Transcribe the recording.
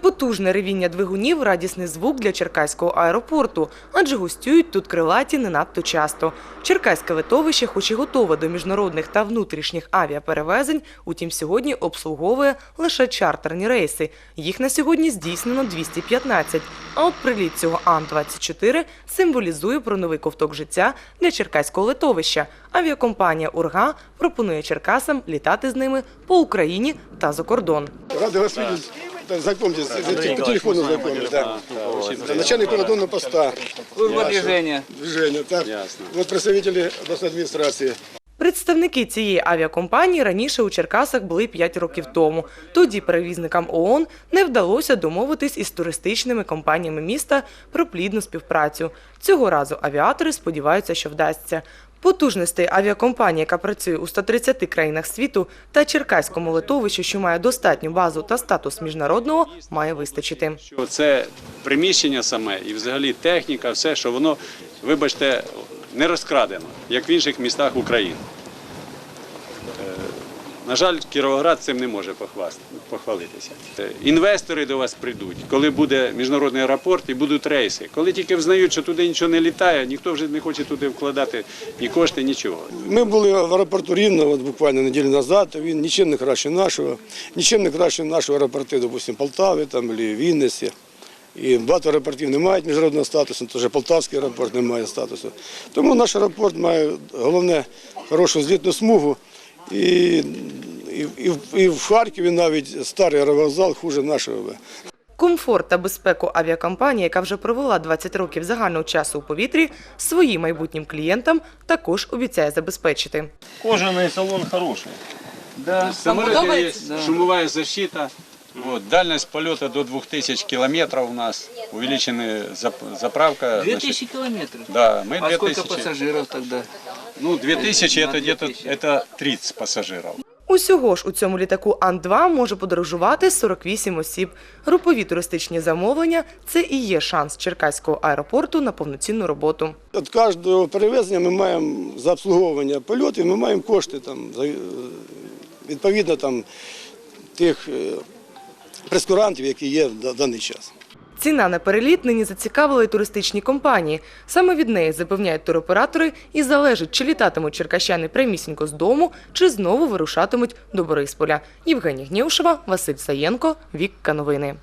Потужне ревіння двигунів – радісний звук для Черкаського аеропорту, адже гостюють тут крилаті не надто часто. Черкаське литовище хоч і готове до міжнародних та внутрішніх авіаперевезень, утім сьогодні обслуговує лише чартерні рейси. Їх на сьогодні здійснено 215. А от приліт цього Ан-24 символізує про новий ковток життя для Черкаського литовища. Авіакомпанія «Урга» пропонує черкасам літати з ними по Україні та за кордон. Рады вас видеть. Знакомьтесь, по телефону знакомьтесь. Да. Да, Начальник прикордонного поста. Служба движения. Движение. Так. Вот представители областной администрации. Представники цієї авіакомпанії раніше у Черкасах були 5 років тому. Тоді перевізникам ООН не вдалося домовитись із туристичними компаніями міста про плідну співпрацю. Цього разу авіатори сподіваються, що вдасться. Потужностей авіакомпанії, яка працює у 130 країнах світу, та черкаському литовищу, що має достатню базу та статус міжнародного, має вистачити. це приміщення саме і взагалі техніка, все, що воно, вибачте, не розкрадено, як в інших містах України. На жаль, Кіровоград цим не може похвалитися. Е, Інвестори до вас прийдуть, коли буде міжнародний аеропорт і будуть рейси. Коли тільки взнають, що туди нічого не літає, ніхто вже не хоче туди вкладати ні кошти, нічого. Ми були в аеропорту Рівно буквально неділю назад. Він нічим не краще нашого, нічим не краще нашого аеропорту, допустимо, Полтави там, або Вінниці. І багато аеропортів не мають міжнародного статусу, теж Полтавський аеропорт не має статусу. Тому наш аеропорт має головне хорошу злітну смугу. І, і, і, в- і в Харкові навіть старий аеровокзал хуже нашого. Комфорт та безпеку авіакомпанії, яка вже провела 20 років загального часу у повітрі, своїм майбутнім клієнтам також обіцяє забезпечити. Кожен салон хороший. Да. В є, Да. шумова защита. Вот, дальность полета до 2000 километров у нас. Увеличена зап- заправка. значит, 2000 километров. Да, мы А сколько 2000. пассажиров тогда? Ну, 2000 На это где-то 2000. это 30 пассажиров. Усього ж у цьому літаку Ан-2 може подорожувати 48 осіб. Групові туристичні замовлення – це і є шанс Черкаського аеропорту на повноцінну роботу. Від кожного перевезення ми маємо за обслуговування польотів, ми маємо кошти там, за, е, відповідно там, тих е, прескурантів, які є в даний час. Ціна на переліт нині зацікавила й туристичні компанії. Саме від неї, запевняють туроператори, і залежить, чи літатимуть черкащани прямісінько з дому, чи знову вирушатимуть до Борисполя. Євгенія Гнєушева, Василь Саєнко, Вікка Новини.